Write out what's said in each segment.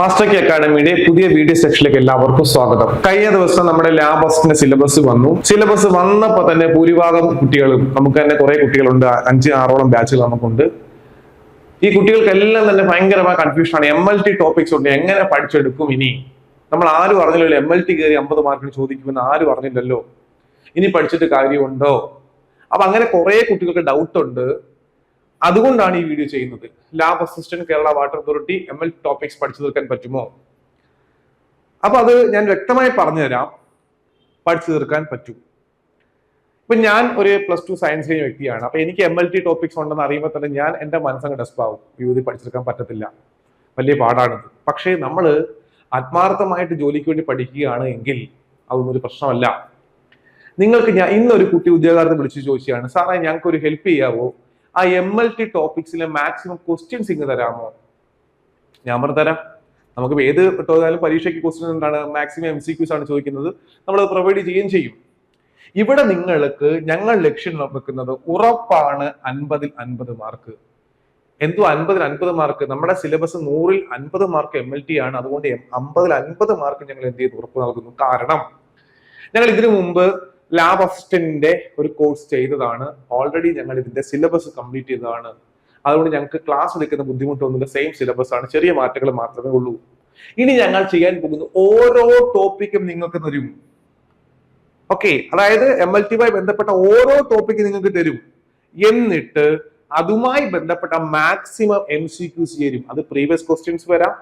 Master K അക്കാഡമിയുടെ പുതിയ video സെക്ഷനിലേക്ക് എല്ലാവർക്കും സ്വാഗതം. കഴിഞ്ഞ ദിവസം നമ്മുടെ ലാബസിന്റെ സിലബസ് വന്നു. സിലബസ് വന്നപ്പോൾ തന്നെ ഭൂരിഭാഗം കുട്ടികളും നമുക്ക് തന്നെ കുറെ കുട്ടികളുണ്ട് അഞ്ച് ആറോളം ബാച്ചുകൾ നമുക്കുണ്ട്. ഈ കുട്ടികൾക്കെല്ലാം തന്നെ ഭയങ്കരമായ കൺഫ്യൂഷൻ ആണ്. എം എൽ ടി ടോപ്പിക്സ് ഉണ്ട്. എങ്ങനെ പഠിച്ചെടുക്കും ഇനി? നമ്മൾ ആരും അറിഞ്ഞില്ലല്ലോ. എം എൽ ടി കയറി അമ്പത് മാർക്കിന് ചോദിക്കുമെന്ന് ആരും അറിഞ്ഞില്ലല്ലോ. ഇനി പഠിച്ചിട്ട് കാര്യമുണ്ടോ? അപ്പൊ അങ്ങനെ കുറെ കുട്ടികൾക്ക് ഡൗട്ട് ഉണ്ട്. അതുകൊണ്ടാണ് ഈ വീഡിയോ ചെയ്യുന്നത്. Lab assistant Kerala water authority M L topics പഠിച്ചു തീർക്കാൻ പറ്റുമോ? അപ്പൊ അത് ഞാൻ വ്യക്തമായി പറഞ്ഞു തരാം പഠിച്ചു തീർക്കാൻ പറ്റും. ഇപ്പൊ ഞാൻ ഒരു പ്ലസ് ടു സയൻസ് കഴിഞ്ഞ വ്യക്തിയാണ്. അപ്പൊ എനിക്ക് എം എൽ ടി ടോപ്പിക്സ് ഉണ്ടെന്ന് അറിയുമ്പോൾ തന്നെ ഞാൻ എന്റെ മനസ്സങ്ങ് ഡെസ്പാവും യുവതി പഠിച്ചെടുക്കാൻ പറ്റത്തില്ല. വലിയ പാടാണിത്. പക്ഷേ നമ്മൾ ആത്മാർത്ഥമായിട്ട് ജോലിക്ക് വേണ്ടി പഠിക്കുകയാണ് എങ്കിൽ അതൊന്നും ഒരു പ്രശ്നമല്ല. നിങ്ങൾക്ക് ഞാൻ ഇന്നൊരു കുട്ടി ഉദ്യോഗാർത്ഥി വിളിച്ച് ചോദിച്ചാണ് സാറേ ഞങ്ങൾക്ക് ഒരു ഹെൽപ്പ് ചെയ്യാവോ? ആ എം എൽ ടി ടോപ്പിക്സിലെ മാക്സിമം ക്വസ്റ്റ്യൻസ് ഇങ്ങ് തരാമോ? ഞാൻ പറഞ്ഞു തരാം നമുക്ക് ഏത് തോന്നാലും പരീക്ഷയ്ക്ക് ക്വസ്റ്റ്യൻ എന്താണ്? മാക്സിമം എം സി ക്യൂസ് ആണ് ചോദിക്കുന്നത്. നമ്മൾ പ്രൊവൈഡ് ചെയ്യുകയും ചെയ്യും. ഇവിടെ നിങ്ങൾക്ക് ഞങ്ങൾ ലക്ഷ്യം വെക്കുന്നത് ഉറപ്പാണ് അൻപതിൽ അൻപത് മാർക്ക് എന്തോ അൻപതിൽ അൻപത് മാർക്ക് നമ്മുടെ സിലബസ് നൂറിൽ അൻപത് മാർക്ക് എം എൽ ടി ആണ്. അതുകൊണ്ട് അമ്പതിൽ അൻപത് മാർക്ക് ഞങ്ങൾ എന്ത് ചെയ്ത്? ഉറപ്പ് നൽകുന്നു. കാരണം ഞങ്ങൾ ഇതിനു മുമ്പ് ലാബ് അസിസ്റ്റന്റിന്റെ ഒരു കോഴ്സ് ചെയ്തതാണ്. ഓൾറെഡി ഞങ്ങൾ ഇതിന്റെ സിലബസ് കംപ്ലീറ്റ് ചെയ്തതാണ്. അതുകൊണ്ട് ഞങ്ങൾക്ക് ക്ലാസ് എടുക്കുന്ന ബുദ്ധിമുട്ടൊന്നുമില്ല. സെയിം സിലബസ് ആണ്. ചെറിയ മാറ്റങ്ങൾ മാത്രമേ ഉള്ളൂ. ഇനി ഞങ്ങൾ ചെയ്യാൻ പോകുന്ന ഓരോ ടോപ്പിക്കും നിങ്ങൾക്ക് തരും. ഓക്കെ അതായത് എം എൽ ടിയുമായി ബന്ധപ്പെട്ട ഓരോ ടോപ്പിക്ക് നിങ്ങൾക്ക് തരും. എന്നിട്ട് അതുമായി ബന്ധപ്പെട്ട മാക്സിമം എം സി ക്യൂസ് തരും അത് പ്രീവിയസ് ക്വസ്റ്റ്യൻസ് വരാം.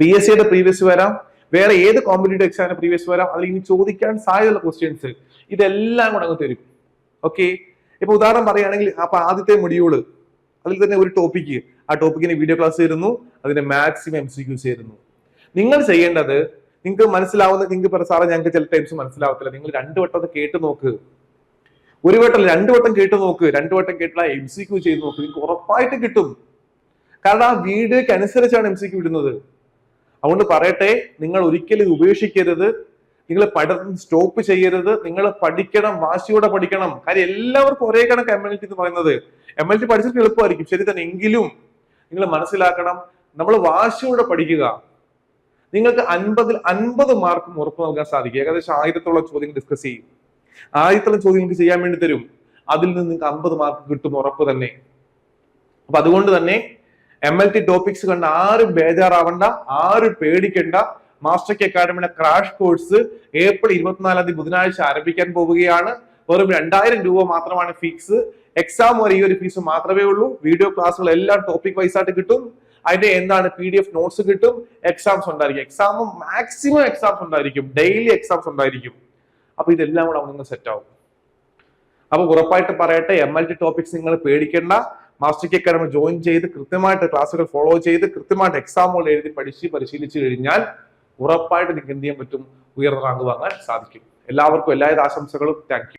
പി എസ് സിയുടെ പ്രീവിയസ് വരാം. വേറെ ഏത് കോമ്പറ്റേറ്റീവ് എക്സാമിന് പ്രീവിയസ് വരാം? അല്ലെങ്കിൽ ഇനി ചോദിക്കാൻ സാധ്യതയുള്ള ക്വസ്റ്റ്യൻസ് ഇതെല്ലാം കൂടെ അങ്ങ് തരും. ഓക്കെ ഇപ്പൊ ഉദാഹരണം പറയുകയാണെങ്കിൽ അപ്പൊ ആദ്യത്തെ മൊഡ്യൂൾ അതിൽ തന്നെ ഒരു ടോപ്പിക്ക് ആ ടോപ്പിക്കിന് വീഡിയോ ക്ലാസ് തരുന്നു അതിന്റെ മാക്സിമം എം സി ക്യൂസ് തരുന്നു നിങ്ങൾ ചെയ്യേണ്ടത് നിങ്ങൾക്ക് മനസ്സിലാവുന്ന നിങ്ങൾക്ക് പറ സാറേ ഞങ്ങൾക്ക് ചില ടൈംസ് മനസ്സിലാവത്തില്ല. നിങ്ങൾ രണ്ടു വട്ടം അത് കേട്ട് നോക്ക്. ഒരു വട്ടം രണ്ടു വട്ടം കേട്ട് നോക്ക്. രണ്ടു വട്ടം കേട്ടാൽ എം സി ക്യൂ ചെയ്ത് നോക്ക്. നിങ്ങൾക്ക് ഉറപ്പായിട്ട് കിട്ടും. കാരണം ആ വീഡിയോക്ക് അനുസരിച്ചാണ് എം സി ക്യൂ ഇടുന്നത്. അതുകൊണ്ട് പറയട്ടെ നിങ്ങൾ ഒരിക്കലും ഇത് ഉപേക്ഷിക്കരുത്. നിങ്ങൾ പഠനം സ്റ്റോപ്പ് ചെയ്യരുത്. നിങ്ങൾ പഠിക്കണം വാശിയോടെ പഠിക്കണം. കാര്യം എല്ലാവർക്കും ഒരേ കണക്ക് എം എൽ ടി എന്ന് പറയുന്നത്. എം എൽ ടി പഠിച്ചിട്ട് എളുപ്പമായിരിക്കും. ശരി തന്നെ. എങ്കിലും നിങ്ങൾ മനസ്സിലാക്കണം നമ്മൾ വാശിയോടെ പഠിക്കുക. നിങ്ങൾക്ക് അൻപതിൽ അൻപത് മാർക്കും ഉറപ്പ് നൽകാൻ സാധിക്കും. ഏകദേശം ആയിരത്തോളം ചോദ്യങ്ങൾ ഡിസ്കസ് ചെയ്യും. ആയിരത്തോളം ചോദ്യം നിങ്ങൾക്ക് ചെയ്യാൻ വേണ്ടി തരും. അതിൽ നിന്ന് നിങ്ങൾക്ക് അമ്പത് മാർക്ക് കിട്ടും ഉറപ്പ് തന്നെ. അപ്പൊ അതുകൊണ്ട് തന്നെ എം എൽ ടി ടോപ്പിക്സ് കണ്ട് ആരും ബേജാറാവണ്ട ആരും പേടിക്കണ്ട. Master K academy crash course April ഇരുപത്തിനാലാം തീയതി ബുധനാഴ്ച ആരംഭിക്കാൻ പോവുകയാണ്. വെറും രണ്ടായിരം രൂപ മാത്രമാണ് ഫീസ് എക്സാം വരെ ഈ ഒരു ഫീസ് മാത്രമേ ഉള്ളൂ. വീഡിയോ ക്ലാസ്സുകൾ എല്ലാം ടോപ്പിക് വൈസ് ആയിട്ട് കിട്ടും. അതിന്റെ എന്താണ് പി ഡി എഫ് നോട്ട്സ് കിട്ടും. എക്സാംസ് ഉണ്ടായിരിക്കും. എക്സാം മാക്സിമം എക്സാംസ് ഉണ്ടായിരിക്കും. ഡെയിലി എക്സാംസ് ഉണ്ടായിരിക്കും. അപ്പൊ ഇതെല്ലാം കൂടെ നിങ്ങൾ സെറ്റ് ആവും. അപ്പൊ ഉറപ്പായിട്ട് പറയട്ടെ എം എൽ ടി ടോപ്പിക്സ് നിങ്ങൾ പേടിക്കേണ്ട. മാസ്റ്റർ കെ അക്കാഡമി ജോയിൻ ചെയ്ത് കൃത്യമായിട്ട് ക്ലാസ്സുകൾ ഫോളോ ചെയ്ത് കൃത്യമായിട്ട് എക്സാമുകൾ എഴുതി പഠിച്ച് പരിശീലിച്ചു കഴിഞ്ഞാൽ ഉറപ്പായിട്ട് നിങ്ങൾക്ക് എന്ത് ചെയ്യാൻ പറ്റും? ഉയർന്ന റാങ്ക് വാങ്ങാൻ സാധിക്കും. എല്ലാവർക്കും എല്ലാവിധ ആശംസകളും. താങ്ക്